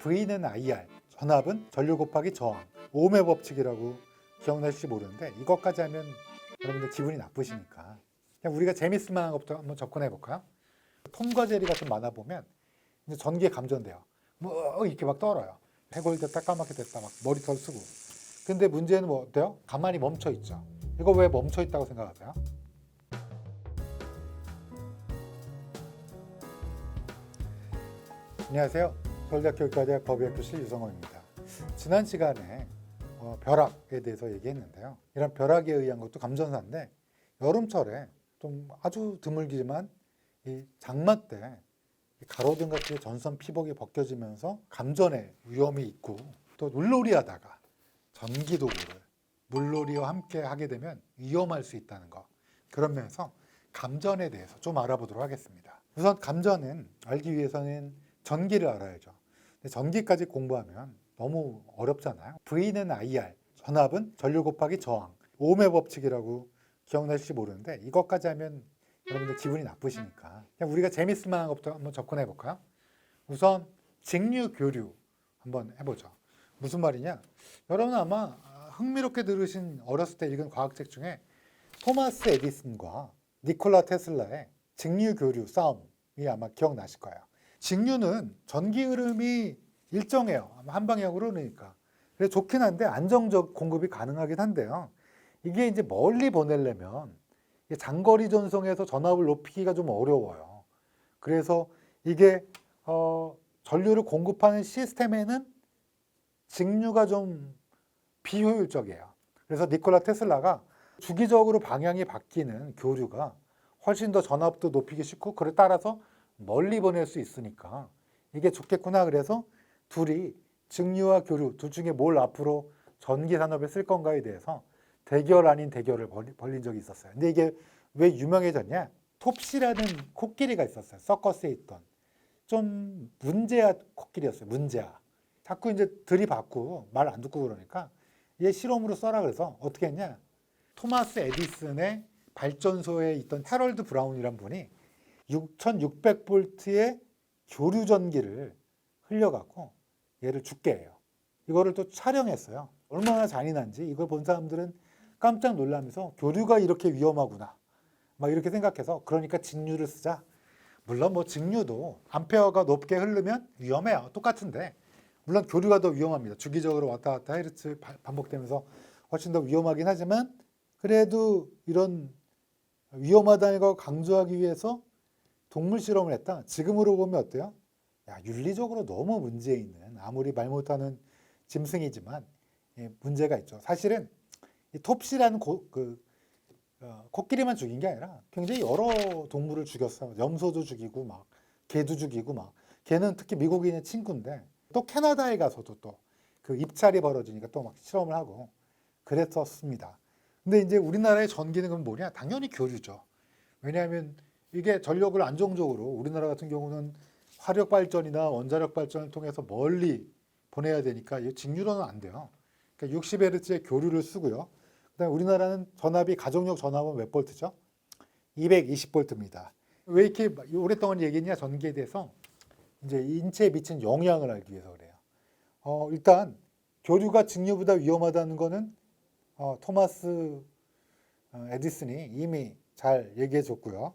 V는 IR, 전압은 전류 곱하기 저항, 오음의 법칙이라고 기억나실지 모르는데 이것까지 하면 여러분들 기분이 나쁘시니까 그냥 우리가 재밌을 만한 것부터 한번 접근해 볼까요? 톰과 제리 같은 만화 보면 이제 전기에 감전돼요. 뭐 이렇게 막 떨어요. 해골됐다 까맣게 됐다 막 머리털 쓰고. 근데 문제는 뭐 어때요? 가만히 멈춰 있죠. 이거 왜 멈춰 있다고 생각하세요? 안녕하세요. 의과대학 법의학교실 유성호입니다. 지난 시간에 어, 벼락에 대해서 얘기했는데요. 이런 벼락에 의한 것도 감전사인데 여름철에 좀 아주 드물기지만 이 장마 때이 가로등 같은 전선 피복이 벗겨지면서 감전의 위험이 있고 또 물놀이 하다가 전기 도구를 물놀이와 함께 하게 되면 위험할 수 있다는 거 그런 면에서 감전에 대해서 좀 알아보도록 하겠습니다. 우선 감전은 알기 위해서는 전기를 알아야죠. 전기까지 공부하면 너무 어렵잖아요. V는 IR, 전압은 전류 곱하기 저항, 오음의 법칙이라고 기억나실지 모르는데 이것까지 하면 여러분들 기분이 나쁘시니까 그냥 우리가 재밌을 만한 것부터 한번 접근해 볼까요? 우선 직류 교류 한번 해보죠. 무슨 말이냐? 여러분 아마 흥미롭게 들으신 어렸을 때 읽은 과학책 중에 토마스 에디슨과 니콜라 테슬라의 직류 교류 싸움이 아마 기억나실 거예요. 직류는 전기 흐름이 일정해요. 한 방향으로 흐르니까. 그래서 좋긴 한데 안정적 공급이 가능하긴 한데요. 이게 이제 멀리 보내려면 장거리 전송에서 전압을 높이기가 좀 어려워요. 그래서 이게 어, 전류를 공급하는 시스템에는 직류가 좀 비효율적이에요. 그래서 니콜라 테슬라가 주기적으로 방향이 바뀌는 교류가 훨씬 더 전압도 높이기 쉽고 그에 따라서 멀리 보낼 수 있으니까 이게 좋겠구나 그래서 둘이 직류와 교류 둘 중에 뭘 앞으로 전기 산업에 쓸 건가에 대해서 대결 아닌 대결을 벌린 적이 있었어요. 근데 이게 왜 유명해졌냐? 톱시라는 코끼리가 있었어요. 서커스에 있던 좀 문제아 코끼리였어요. 문제아. 자꾸 이제 들이받고 말 안 듣고 그러니까 얘 실험으로 써라 그래서 어떻게 했냐? 토마스 에디슨의 발전소에 있던 해럴드 브라운이란 분이 6600볼트의 교류 전기를 흘려갖고 얘를 죽게 해요. 이거를 또 촬영했어요. 얼마나 잔인한지 이걸 본 사람들은 깜짝 놀라면서 교류가 이렇게 위험하구나. 막 이렇게 생각해서 그러니까 직류를 쓰자. 물론 뭐 직류도 암페어가 높게 흐르면 위험해요. 똑같은데 물론 교류가 더 위험합니다. 주기적으로 왔다 갔다 헤르츠 바- 반복되면서 훨씬 더 위험하긴 하지만 그래도 이런 위험하다는 걸 강조하기 위해서 동물 실험을 했다. 지금으로 보면 어때요? 야, 윤리적으로 너무 문제 있는 아무리 말 못하는 짐승이지만 예, 문제가 있죠. 사실은 이 톱시라는 고, 그 어, 코끼리만 죽인 게 아니라 굉장히 여러 동물을 죽였어요. 염소도 죽이고 막 개도 죽이고 막 개는 특히 미국인의 친구인데 또 캐나다에 가서도 또 그 입찰이 벌어지니까 또 막 실험을 하고 그랬었습니다. 근데 이제 우리나라의 전기는 그럼 뭐냐? 당연히 교류죠. 왜냐하면 이게 전력을 안정적으로 우리나라 같은 경우는 화력 발전이나 원자력 발전을 통해서 멀리 보내야 되니까 이 직류로는 안 돼요. 그러니까 60Hz의 교류를 쓰고요. 그다음에 우리나라는 전압이 가정용 전압은 몇 볼트죠? 220볼트입니다. 왜 이렇게 오랫동안 얘기했냐 전기에 대해서 이제 인체에 미친 영향을 알기 위해서 그래요. 어, 일단 교류가 직류보다 위험하다는 거는 어, 토마스 어, 에디슨이 이미 잘 얘기해 줬고요.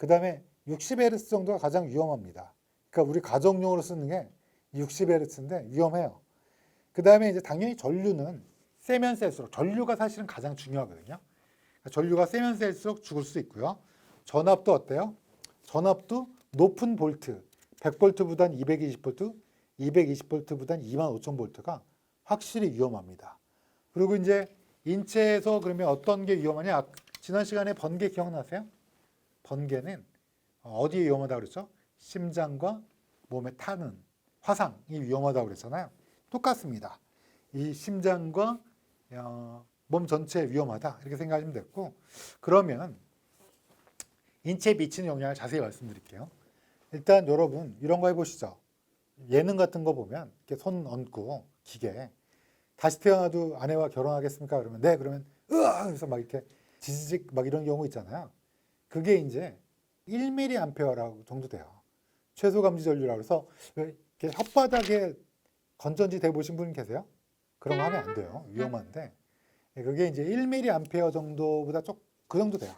그 다음에 60Hz 정도가 가장 위험합니다. 그러니까 우리 가정용으로 쓰는 게 60Hz인데 위험해요. 그 다음에 이제 당연히 전류는 세면 셀수록 전류가 사실은 가장 중요하거든요. 그러니까 전류가 세면 셀수록 죽을 수 있고요. 전압도 어때요? 전압도 높은 볼트, 100볼트보단 220볼트, 220볼트보단 25,000볼트가 확실히 위험합니다. 그리고 이제 인체에서 그러면 어떤 게 위험하냐? 아, 지난 시간에 번개 기억나세요? 번개는 어디에 위험하다고 그랬죠? 심장과 몸에 타는 화상이 위험하다고 그랬잖아요. 똑같습니다. 이 심장과 어, 몸 전체에 위험하다 이렇게 생각하시면 됐고 그러면 인체에 미치는 영향을 자세히 말씀드릴게요. 일단 여러분 이런 거 해보시죠. 예능 같은 거 보면 이렇게 손 얹고 기계 다시 태어나도 아내와 결혼하겠습니까? 그러면 네 그러면 으아 그래서 막 이렇게 지지직 막 이런 경우 있잖아요. 그게 이제 1mA라고 정도 돼요. 최소 감지 전류라고 해서 이렇게 혓바닥에 건전지 대보신 분 계세요? 그런 거 하면 안 돼요. 위험한데. 예, 그게 이제 1mA 암페어 정도보다 좀그 정도 돼요.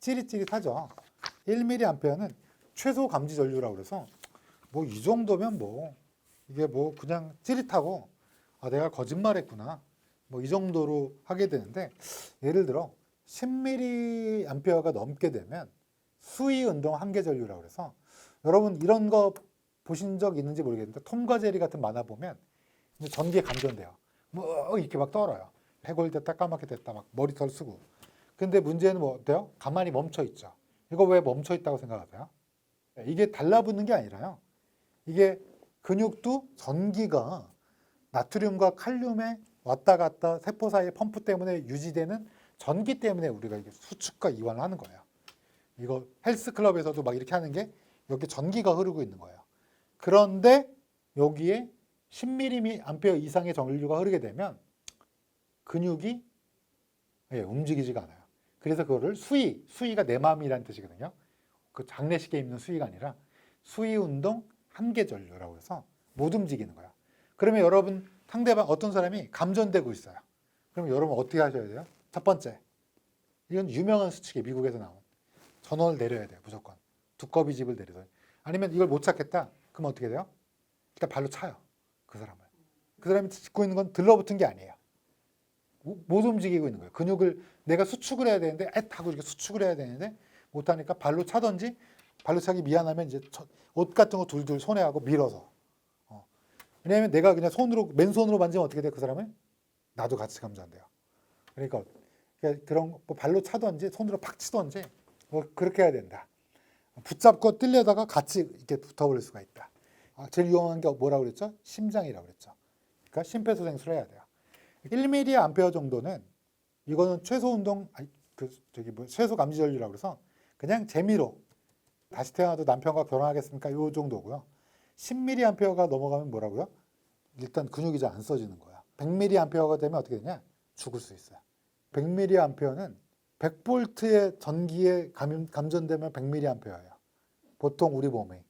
찌릿찌릿하죠. 1mA 암페어는 최소 감지 전류라고 그래서 뭐 이 정도면 뭐 이게 뭐 그냥 찌릿하고 아 내가 거짓말했구나. 뭐 이 정도로 하게 되는데 예를 들어 10mA 암페어가 넘게 되면 수위 운동 한계 전류라고 그래서 여러분 이런 거 보신 적 있는지 모르겠는데 톰과 제리 같은 만화 보면 전기에 감전돼요. 뭐 이렇게 막 떨어요. 해골됐다 까맣게 됐다 막 머리털 쓰고. 근데 문제는 뭐 어때요? 가만히 멈춰 있죠. 이거 왜 멈춰 있다고 생각하세요? 이게 달라붙는 게 아니라요. 이게 근육도 전기가 나트륨과 칼륨에 왔다 갔다 세포 사이의 펌프 때문에 유지되는 전기 때문에 우리가 이게 수축과 이완을 하는 거예요. 이거 헬스클럽에서도 막 이렇게 하는 게 여기 전기가 흐르고 있는 거예요. 그런데 여기에 10mm 암페어 이상의 전류가 흐르게 되면 근육이 예, 움직이지가 않아요. 그래서 그거를 수위, 수위가 내 마음이라는 뜻이거든요. 그 장례식에 입는 수위가 아니라 수위 운동 한계 전류라고 해서 못 움직이는 거야. 그러면 여러분 상대방 어떤 사람이 감전되고 있어요. 그럼 여러분 어떻게 하셔야 돼요? 첫 번째, 이건 유명한 수칙이 미국에서 나온 전원을 내려야 돼요. 무조건 두꺼비 집을 내려서 아니면 이걸 못 찾겠다. 그럼 어떻게 돼요? 일단 발로 차요. 그 사람을. 그 사람이 짚고 있는 건 들러붙은 게 아니에요. 못- 못 움직이고 있는 거예요. 근육을 내가 수축을 해야 되는데 앳 하고 이렇게 수축을 해야 되는데 못 하니까 발로 차든지 발로 차기 미안하면 이제 저- 옷 같은 거 둘둘 손에 하고 밀어서. 어. 왜냐하면 내가 그냥 손으로 맨손으로 만지면 어떻게 돼? 그 사람은 나도 같이 감전돼요. 그러니까 그러니까 그런 거, 뭐 발로 차든지 손으로 팍 치든지 뭐 그렇게 해야 된다. 붙잡고 뛰려다가 같이 이렇게 붙어버릴 수가 있다. 아, 제일 위험한 게 뭐라고 그랬죠? 심장이라고 그랬죠. 그러니까 심폐소생술을 해야 돼요. 1mA 암페어 정도는 이거는 최소 운동 아니, 그 저기 뭐 최소 감지 전류라고 그래서 그냥 재미로 다시 태어나도 남편과 결혼하겠습니까? 요 정도고요. 10mA 암페어가 넘어가면 뭐라고요? 일단 근육이 잘 안 써지는 거야. 100mA 암페어가 되면 어떻게 되냐? 죽을 수 있어요. 100mA 암페어는 100볼트의 전기에 감, 감전되면 100mA 암페어예요. 보통 우리 몸에.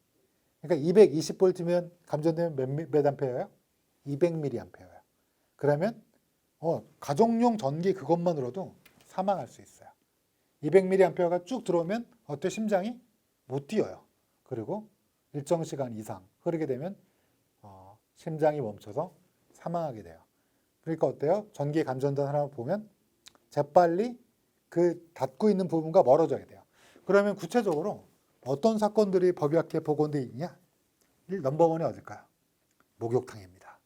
그러니까 220볼트면 감전되면 몇, 미- 몇 암페어예요? 200mA 암페어예요. 그러면 어, 가정용 전기 그것만으로도 사망할 수 있어요. 200mA가 쭉 들어오면 어때 심장이 못 뛰어요. 그리고 일정 시간 이상 흐르게 되면 어, 심장이 멈춰서 사망하게 돼요. 그러니까 어때요? 전기에 감전된 사람을 보면 재빨리 그 닿고 있는 부분과 멀어져야 돼요. 그러면 구체적으로 어떤 사건들이 법약에 복원돼 있냐? 일 넘버원이 어딜까요? 목욕탕입니다.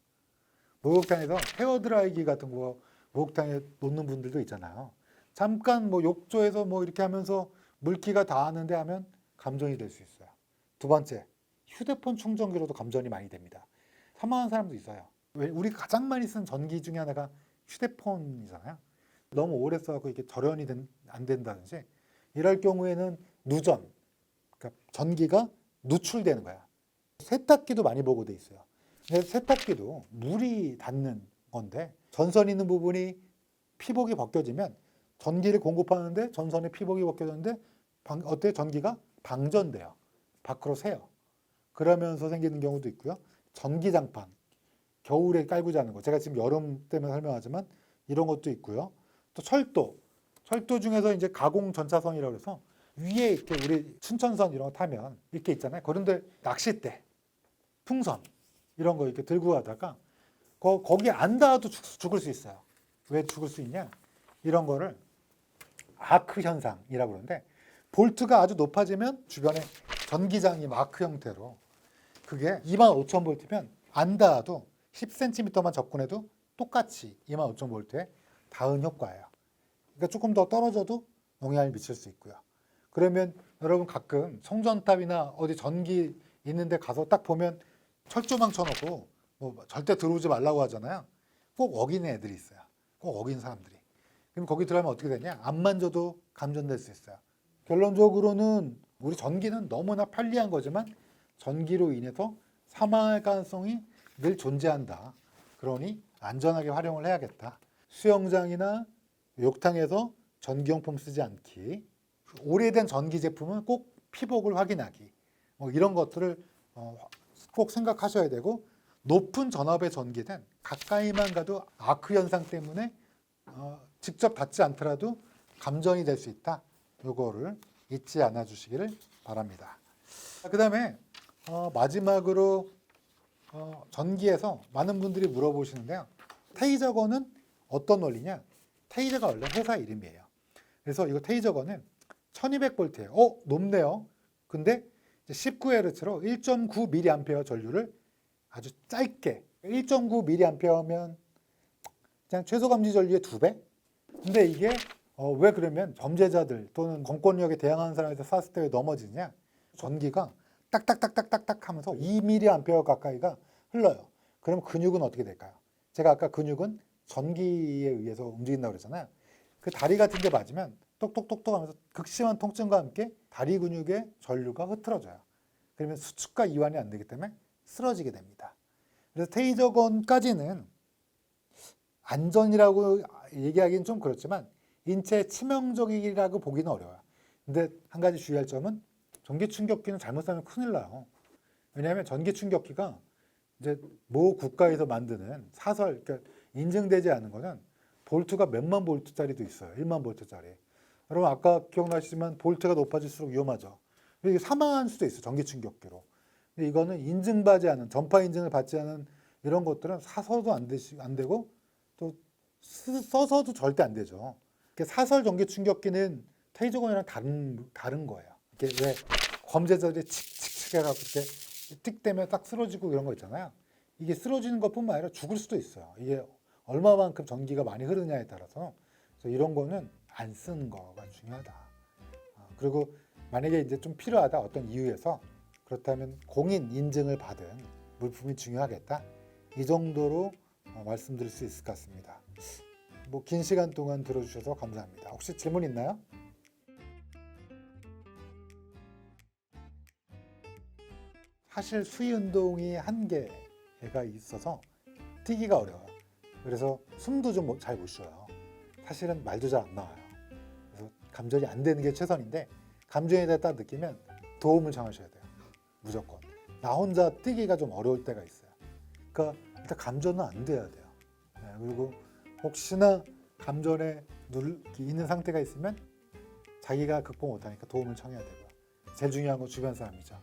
목욕탕에서 헤어드라이기 같은 거 목욕탕에 놓는 분들도 있잖아요. 잠깐 뭐 욕조에서 뭐 이렇게 하면서 물기가 닿았는데 하면 감전이 될 수 있어요. 두 번째, 휴대폰 충전기로도 감전이 많이 됩니다. 사망한 사람도 있어요. 왜 우리 가장 많이 쓰는 전기 중에 하나가 휴대폰이잖아요. 너무 오래 써갖고 이게 절연이 된- 안 된다든지 이럴 경우에는 누전, 그러니까 전기가 누출되는 거야. 세탁기도 많이 보고 돼 있어요. 근데 세탁기도 물이 닿는 건데 전선 있는 부분이 피복이 벗겨지면 전기를 공급하는데 전선에 피복이 벗겨졌는데 방, 어때 전기가 방전돼요. 밖으로 새요. 그러면서 생기는 경우도 있고요. 전기장판 겨울에 깔고 자는 거. 제가 지금 여름 때문에 설명하지만 이런 것도 있고요. 또 철도 철도 중에서 이제 가공 전차선이라고 해서 위에 이렇게 우리 춘천선 이런 거 타면 이렇게 있잖아요. 그런데 낚싯대, 풍선 이런 거 이렇게 들고 가다가 거, 거기 안 닿아도 죽, 죽을 수 있어요. 왜 죽을 수 있냐? 이런 거를 아크 현상이라고 그러는데 볼트가 아주 높아지면 주변에 전기장이 마크 형태로 그게 2만 5천 볼트면 안 닿아도 10cm만 접근해도 똑같이 2만 5천 볼트에 닿은 효과예요. 그러니까 조금 더 떨어져도 영향을 미칠 수 있고요. 그러면 여러분 가끔 송전탑이나 어디 전기 있는데 가서 딱 보면 철조망 쳐놓고 뭐 절대 들어오지 말라고 하잖아요. 꼭 어기는 애들이 있어요. 꼭 어긴 사람들이. 그럼 거기 들어가면 어떻게 되냐? 안 만져도 감전될 수 있어요. 결론적으로는 우리 전기는 너무나 편리한 거지만 전기로 인해서 사망할 가능성이 늘 존재한다. 그러니 안전하게 활용을 해야겠다. 수영장이나 욕탕에서 전기용품 쓰지 않기. 오래된 전기 제품은 꼭 피복을 확인하기. 뭐 이런 것들을 어, 꼭 생각하셔야 되고 높은 전압의 전기는 가까이만 가도 아크 현상 때문에 어, 직접 닿지 않더라도 감전이 될 수 있다. 요거를 잊지 않아 주시기를 바랍니다. 그 다음에 어, 마지막으로 어, 전기에서 많은 분들이 물어보시는데요. 테이저건은 어떤 원리냐? 테이저가 원래 회사 이름이에요. 그래서 이거 테이저건은 1200볼트예요. 어, 높네요. 근데 19Hz로 1.9mA 전류를 아주 짧게 1.9mA면 그냥 최소 감지 전류의 두 배? 근데 이게 어, 왜 그러면 범죄자들 또는 공권력에 대항하는 사람한테 쐈을 때 왜 넘어지냐? 전기가 딱딱딱딱딱딱 하면서 2mA 가까이가 흘러요. 그럼 근육은 어떻게 될까요? 제가 아까 근육은 전기에 의해서 움직인다고 그랬잖아요. 그 다리 같은 데 맞으면 똑똑똑똑 하면서 극심한 통증과 함께 다리 근육의 전류가 흐트러져요. 그러면 수축과 이완이 안 되기 때문에 쓰러지게 됩니다. 그래서 테이저건까지는 안전이라고 얘기하기는 좀 그렇지만 인체에 치명적이라고 보기는 어려워요. 근데 한 가지 주의할 점은 전기 충격기는 잘못 사면 큰일 나요. 왜냐하면 전기 충격기가 이제 모 국가에서 만드는 사설, 그러니까 인증되지 않은 거는 볼트가 몇만 볼트짜리도 있어요. 1만 볼트짜리. 여러분 아까 기억나시지만 볼트가 높아질수록 위험하죠. 이게 사망할 수도 있어요. 전기 충격기로. 근데 이거는 인증받지 않은 전파 인증을 받지 않은 이런 것들은 사서도 안, 되시, 안 되고 또 쓰- 써서도 절대 안 되죠. 사설 전기 충격기는 테이저건이랑 다른 다른 거예요. 이게 왜 범죄자들이 칙칙칙 해갖고 이렇게 띡 되면 딱 쓰러지고 이런 거 있잖아요. 이게 쓰러지는 것뿐만 아니라 죽을 수도 있어요. 이게 얼마만큼 전기가 많이 흐르냐에 따라서 이런 거는 안 쓰는 거가 중요하다. 아, 그리고 만약에 이제 좀 필요하다 어떤 이유에서 그렇다면 공인 인증을 받은 물품이 중요하겠다. 이 정도로 어, 말씀드릴 수 있을 것 같습니다. 뭐 긴 시간 동안 들어주셔서 감사합니다. 혹시 질문 있나요? 사실 수위 운동이 한계가 있어서 뛰기가 어려워요. 그래서 숨도 좀 잘 못 쉬어요. 사실은 말도 잘 안 나와요. 그래서 감전이 안 되는 게 최선인데 감전이 됐다 느끼면 도움을 청하셔야 돼요. 무조건. 나 혼자 뛰기가 좀 어려울 때가 있어요. 그러니까 일단 감전은 안 돼야 돼요. 네, 그리고 혹시나 감전에 눌 있는 상태가 있으면 자기가 극복 못하니까 도움을 청해야 되고요. 제일 중요한 건 주변 사람이죠.